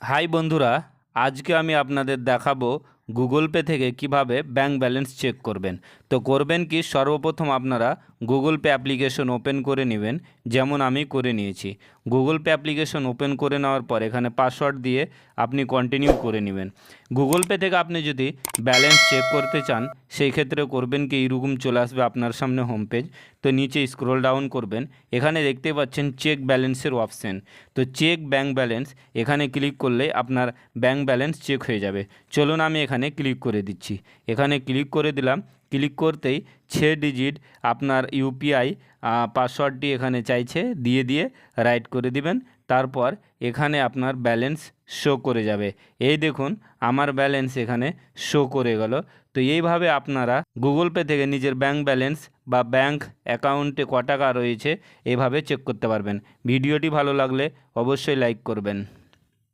High বন্ধুরা, আজকে আমি আপনাদের দেখাবো গুগল পে থেকে কীভাবে ব্যাংক ব্যালেন্স চেক করবেন। তো করবেন কি, সর্বপ্রথম আপনারা গুগল পে অ্যাপ্লিকেশন ওপেন করে নেবেন, যেমন আমি করে নিয়েছি। গুগল পে অ্যাপ্লিকেশন ওপেন করে নেওয়ার পর এখানে পাসওয়ার্ড দিয়ে আপনি কন্টিনিউ করে নেবেন। গুগল পে থেকে আপনি যদি ব্যালেন্স চেক করতে চান, সেই ক্ষেত্রে করবেন কি, এইরকম চলে আসবে আপনার সামনে হোম পেজ তো নিচে স্ক্রোল ডাউন করবেন, এখানে দেখতে পাচ্ছেন চেক ব্যালেন্সের অপশন তো চেক ব্যাংক ব্যালেন্স এখানে ক্লিক করলে আপনার ব্যাংক ব্যালেন্স চেক হয়ে যাবে। চলুন আমি এখানে ক্লিক করে দিচ্ছি। এখানে ক্লিক করে দিলাম ক্লিক করতেই ছ ডিজিট আপনার ইউপিআই পাসওয়ার্ডটি এখানে চাইছে, দিয়ে দিয়ে রাইট করে দিবেন। তারপর এখানে আপনার ব্যালেন্স শো করে যাবে। এই দেখুন, আমার ব্যালেন্স এখানে শো করে গেল। তো এইভাবে আপনারা গুগল পে থেকে নিজের ব্যাঙ্ক ব্যালেন্স বা ব্যাঙ্ক অ্যাকাউন্টে ক টাকা রয়েছে, এভাবে চেক করতে পারবেন। ভিডিওটি ভালো লাগলে অবশ্যই লাইক করবেন।